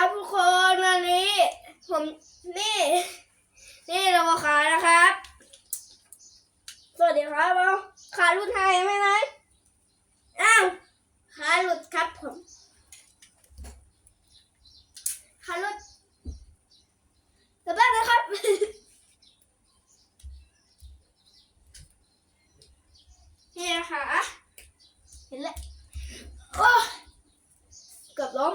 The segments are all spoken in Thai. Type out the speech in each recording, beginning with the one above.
ครับทุกคนวันนี้ ผมนี่ นี่เราขายนะครับ สวัสดีครับเอาขายรุ่นไทยไหมนะอ้าวขายหลุดครับผมขายหลุดเดี๋ยวแป๊บนะครับ นี่นะคะเห็นแล้วโอ้เกือบล้ม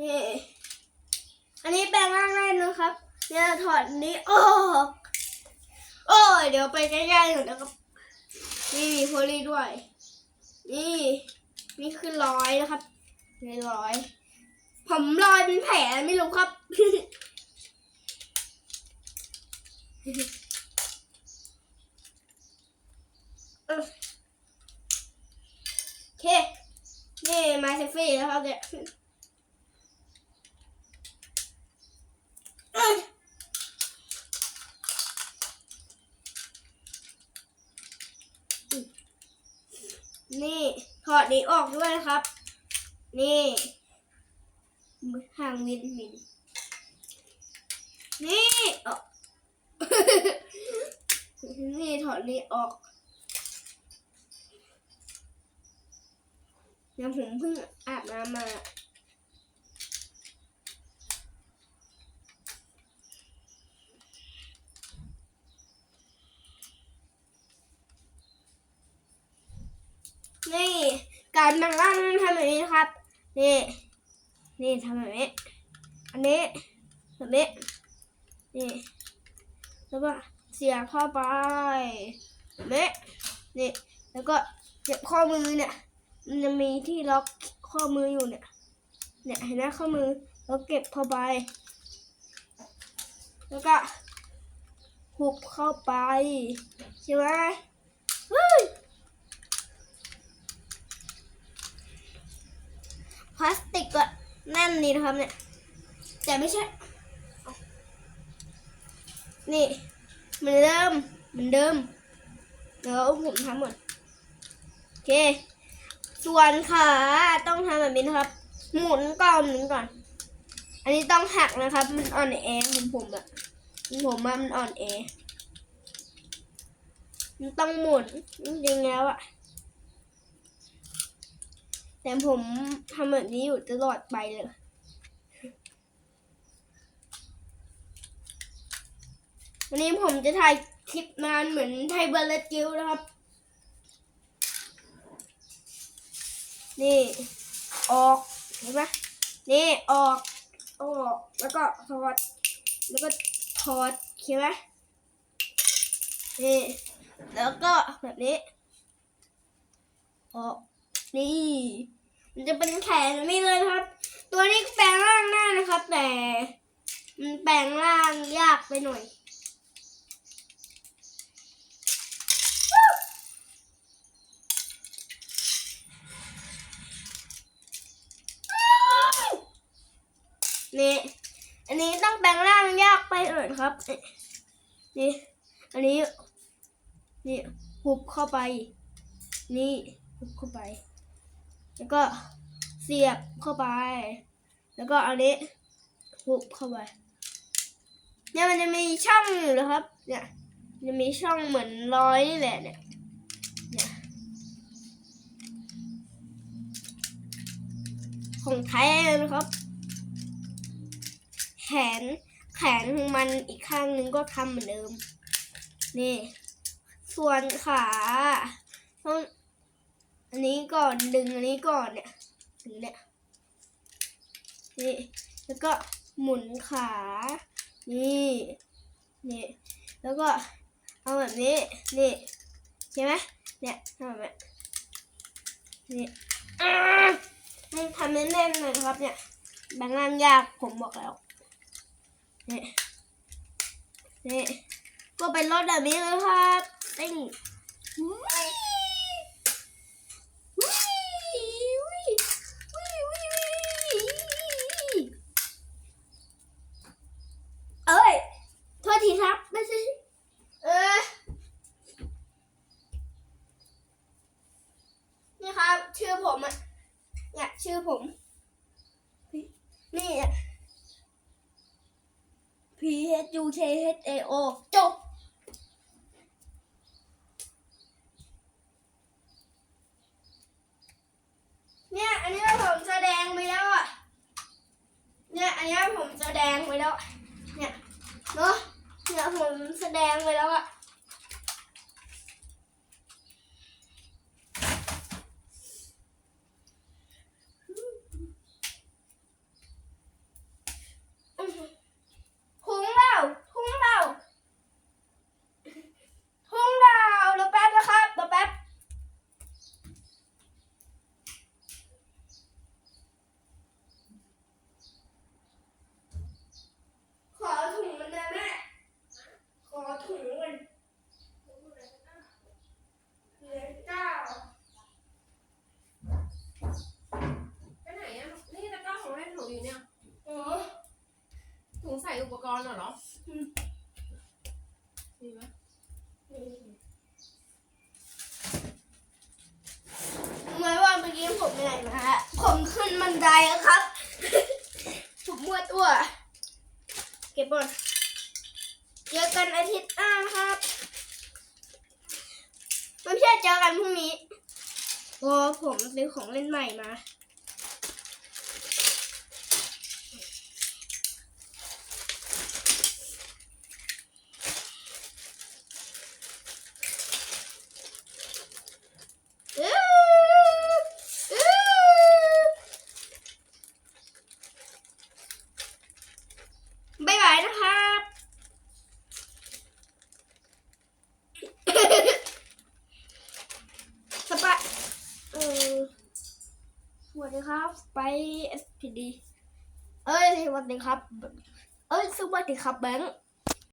นี่ อันนี้แปลงร่างได้นะครับ เนี่ยถอดอั นนี้ออกโอ้ยเดี๋ยวไปใกล้ๆหน่อยนะครับ นี่มีโพลีด้วย นี่ นี่คือรอยนะครับนี่รอย ผมรอยเป็นแผลไม่รู้ครับเออโอเค นี่มาเซฟี่แล้วครับเนี่ย เอ้ย นี่ถอดนี้ออกด้วยครับ นี่ห่างวินวินนี่ออกนี่ถอดนี้ออกเดี๋ยผมเพิ่งอาบน้ำมา นี่ การแบ่งทำแบบนี้นะครับ นี่ นี่ทำแบบนี้ อันนี้แบบนี้ นี่ แล้วก็เสียบเข้าไปแบบนี้ นี่ แล้วก็เจ็บข้อมือเนี่ย มันจะมีที่ล็อกข้อมืออยู่เนี่ย เนี่ยเห็นไหมข้อมือแล้วเก็บเข้าไป แล้วก็หุบเข้าไป ใช่ไหมเฮ้ย ลาสติกก็แน่นนี่นะครับเนี่ย แต่ไม่ใช่ นี่เหมือนเดิมเหมือนเดิม เดี๋ยวผมทำหมดโอเค ส่วนขาต้องทำแบบนี้นะครับ หมุนก่อนหมุนก่อน อันนี้ต้องหักนะครับ มันอ่อนแอของผมอะผมอะมันอ่อนแอมันต้องหมุนจริงแล้วอะ แต่ผมทำแบบนี้อยู่ตลอดไปเลยวันนี้ผมจะถ่ายคลิปนานเหมือนไทยเบอร์เลตจิวนะครับ นี่ ออก เห็นไหมนี่ ออก ออก แล้วก็ถอด แล้วก็ถอดเห็นไหมนี่ แล้วก็แบบนี้ ออก นี่ มันจะเป็นแขนนี้เลยครับ ตัวนี้แปลงร่างได้นะครับ แต่มันแปลงร่างยากไปหน่อยนี่อันนี้ต้องแปลงร่างยากไปหน่อยครับ นี่ อันนี้ นี่หุบเข้าไป นี่หุบเข้าไป แล้วก็เสียบเข้าไป แล้วก็อันนี้หุบเข้าไป เนี่ยมันจะมีช่องอยู่นะครับ เนี่ยจะมีช่องเหมือนรอยนี่แหละเนี่ยเนี่ย ของไทยนะครับ แขนแขนของมันอีกข้างหนึงก็ทำเหมือนเดิม นี่ ส่วนขาต้อง อันนี้ก่อนดึงอันนี้ก่อนเนี่ยถึงเนี่ยนี่แล้วก็หมุนขานี่นี่แล้วก็เอาแบบนี้นี่ใช่ไหมเนี่ยทำแบบนี้นี่อ่าต้องทำแน่นๆเลยครับเนี่ยแบงค์งานยากผมบอกแล้วนี่นี่ก็เป็นรถแบบนี้เลยครับติ้ง เอ้ย โทษทีครับ ไม่ใช่ เออ นี่ครับ ชื่อ ผมอะเนี่ยชื่อผม นี่ P H U K H A O จบเนี่ยอันนี้ผมแสดงไปแล้วอะ เนี่ยอันนี้ผมแสดงไปแล้ว เนี่ยเนาะเนี่ยผมแสดงไปแล้วอะ ทุ่งเราทุ่งเราทุ่งเราเดี๋ยวแป๊บนะครับเดี๋ยวแป๊บ ขอถุงมันได้ไหมขอถุงมันเหลือเก้า ไปไหนอะ นี่ตะกร้าของเล่นหนูอยู่เนี่ย อ๋อ ถุงใส่อุปกรณ์เหรออืมมีไหมทำไมว่าเมื่อกี้ผมไปไหนมาฮะผมขึ้นบันไดอะครับ ผมมัวตัว เก็บบอลเจอกันอาทิตย์หน้าครับไม่ใช่เจอกันพรุ่งนี้โอ้ผมซื้อของเล่นใหม่มา อื้ออื้อบายบายนะครับ สปะเออสวัสดี ครับ ไป SPD เอ้ยสวัสดีครับ เอ้ยสวัสดีครับแบงค์